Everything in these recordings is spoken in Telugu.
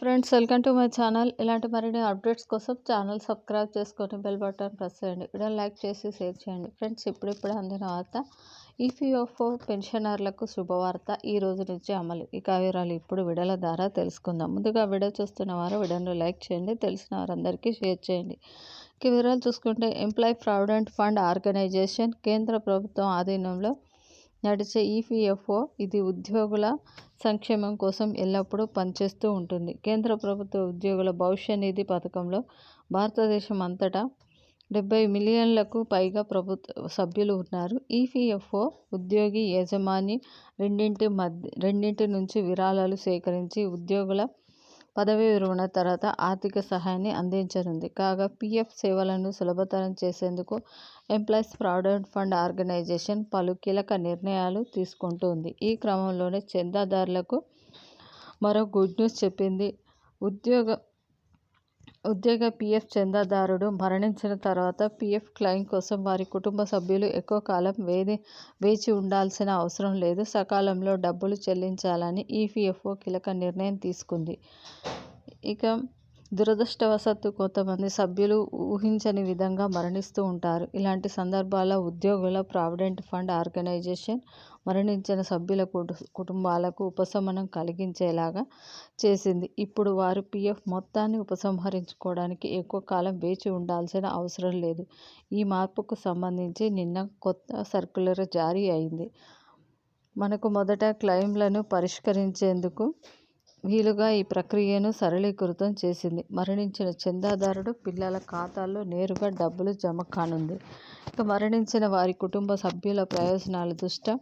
Friends welcome to my channel. ఇలాంటి మరిన్ని అప్డేట్స్ కోసం ఛానల్ సబ్స్క్రైబ్ చేసుకొని బెల్ బటన్ ప్రెస్ చేయండి. వీడియో లైక్ చేసి షేర్ చేయండి. ఫ్రెండ్స్ ఇప్పుడిప్పుడు అందిన వార్త ఈపీఎఫ్ఓ పెన్షనర్లకు శుభవార్త. ఈ రోజు నుంచి అమలు. ఇక వివరాలు ఇప్పుడు విడల ద్వారా తెలుసుకుందాం. ముందుగా వీడియో చూస్తున్న వారు వీడియోను లైక్ చేయండి. తెలిసిన వారందరికీ షేర్ చేయండి. ఇక వివరాలు చూసుకుంటే ఎంప్లాయ్ ప్రావిడెంట్ ఫండ్ ఆర్గనైజేషన్ కేంద్ర ప్రభుత్వం ఆధీనంలో నడిచే ఈపీఎఫ్ఓ ఇది ఉద్యోగుల సంక్షేమం కోసం ఎల్లప్పుడూ పనిచేస్తూ ఉంటుంది. కేంద్ర ప్రభుత్వ ఉద్యోగుల భవిష్య నిధి పథకంలో భారతదేశం అంతటా డెబ్బై మిలియన్లకు పైగా ప్రభుత్వ సభ్యులు ఉన్నారు. ఈపీఎఫ్ఓ ఉద్యోగి యజమాని రెండింటి మధ్య రెండింటి నుంచి విరాళాలు సేకరించి ఉద్యోగుల పదవీ విరమణ తర్వాత ఆర్థిక సహాయాన్ని అందించనుంది. కాగా పీఎఫ్ సేవలను సులభతరం చేసేందుకు ఎంప్లాయీస్ ప్రావిడెంట్ ఫండ్ ఆర్గనైజేషన్ పలు కీలక నిర్ణయాలు తీసుకుంటోంది. ఈ క్రమంలోనే చందాదారులకు మరో గుడ్ న్యూస్ చెప్పింది. ఉద్యోగ ఉద్యోగ పీఎఫ్ చందాదారుడు మరణించిన తర్వాత పీఎఫ్ క్లెయిమ్ కోసం వారి కుటుంబ సభ్యులు ఎక్కువ కాలం వేది వేచి ఉండాల్సిన అవసరం లేదు. సకాలంలో డబ్బులు చెల్లించాలని ఈపీఎఫ్ఓ కీలక నిర్ణయం తీసుకుంది. ఇక దురదృష్టవశాత్తు కొంతమంది సభ్యులు ఊహించని విధంగా మరణిస్తూ ఉంటారు. ఇలాంటి సందర్భాల్లో ఉద్యోగుల ప్రావిడెంట్ ఫండ్ ఆర్గనైజేషన్ మరణించిన సభ్యుల కుటుంబాలకు ఉపశమనం కలిగించేలాగా చేసింది. ఇప్పుడు వారు పీఎఫ్ మొత్తాన్ని ఉపసంహరించుకోవడానికి ఎక్కువ కాలం వేచి ఉండాల్సిన అవసరం లేదు. ఈ మార్పుకు సంబంధించి నిన్న కొత్త సర్క్యులర్ జారీ అయింది. మనకు మొదట క్లెయిమ్లను పరిష్కరించేందుకు వీలుగా ఈ ప్రక్రియను సరళీకృతం చేసింది. మరణించిన చందాదారుడు పిల్లల ఖాతాల్లో నేరుగా డబ్బులు జమ కానుంది. ఇక మరణించిన వారి కుటుంబ సభ్యుల ప్రయోజనాల దృష్ట్యా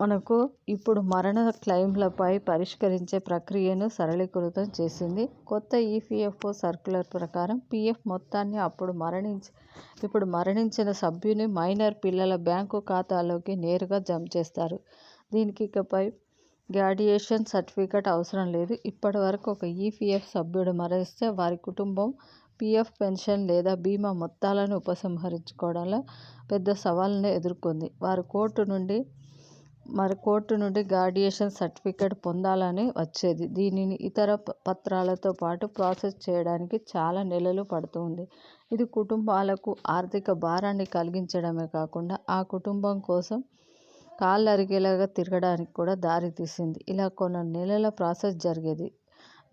మనకు ఇప్పుడు మరణ క్లెయిమ్లపై పరిష్కరించే ప్రక్రియను సరళీకృతం చేసింది. కొత్త ఈపీఎఫ్ఓ సర్క్యులర్ ప్రకారం పీఎఫ్ మొత్తాన్ని అప్పుడు మరణించి ఇప్పుడు మరణించిన సభ్యుని మైనర్ పిల్లల బ్యాంకు ఖాతాలోకి నేరుగా జమ చేస్తారు. దీనికి ఇకపై గ్రాడ్యుయేషన్ సర్టిఫికేట్ అవసరం లేదు. ఇప్పటివరకు ఒక ఈపీఎఫ్ సభ్యుడు మరణిస్తే వారి కుటుంబం పీఎఫ్ పెన్షన్ లేదా బీమా మొత్తాలను ఉపసంహరించుకోవడంలో పెద్ద సవాళ్ళను ఎదుర్కొంది. వారు కోర్టు నుండి మరి కోర్టు నుండి గ్రాడ్యుయేషన్ సర్టిఫికేట్ పొందాలని వచ్చేది. దీనిని ఇతర పత్రాలతో పాటు ప్రాసెస్ చేయడానికి చాలా నెలలు పడుతుంది. ఇది కుటుంబాలకు ఆర్థిక భారాన్ని కలిగించడమే కాకుండా ఆ కుటుంబం కోసం కాళ్ళు అరిగేలాగా తిరగడానికి కూడా దారితీసింది ఇలా కొన్ని నెలల ప్రాసెస్ జరిగేది.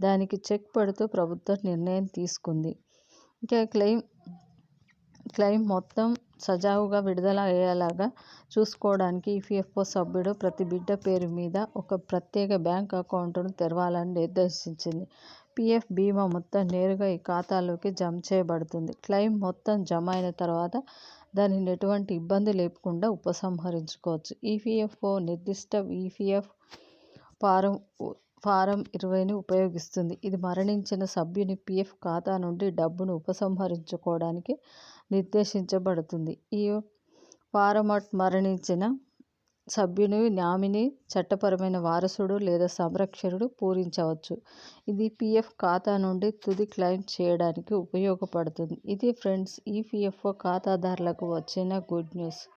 దానికి చెక్ పెడుతూ ప్రభుత్వం నిర్ణయం తీసుకుంది. ఇంకా క్లెయిమ్ క్లెయిమ్ మొత్తం సజావుగా విడుదల అయ్యేలాగా చూసుకోవడానికి ఈపీఎఫ్ఓ సభ్యుడు ప్రతి బిడ్డ పేరు మీద ఒక ప్రత్యేక బ్యాంక్ అకౌంట్ను తెరవాలని నిర్దేశించింది. పీఎఫ్ బీమా మొత్తం నేరుగా ఈ ఖాతాలోకి జమ చేయబడుతుంది. క్లెయిమ్ మొత్తం జమ అయిన తర్వాత దానిని ఎటువంటి ఇబ్బంది లేకుండా ఉపసంహరించుకోవచ్చు. ఈపీఎఫ్ఓ నిర్దిష్ట ఈపీఎఫ్ ఫారం ఫారం ఇరవైని ఉపయోగిస్తుంది. ఇది మరణించిన సభ్యుని పిఎఫ్ ఖాతా నుండి డబ్బును ఉపసంహరించుకోవడానికి నిర్దేశించబడుతుంది. ఈ ఫారమట్ మరణించిన సభ్యుని నామినీ చట్టపరమైన వారసుడు లేదా సంరక్షకుడు పూరించవచ్చు. ఇది పీఎఫ్ ఖాతా నుండి తుది క్లెయిమ్ చేయడానికి ఉపయోగపడుతుంది. ఇది ఫ్రెండ్స్ ఈపీఎఫ్ఓ ఖాతాదారులకు వచ్చిన గుడ్ న్యూస్.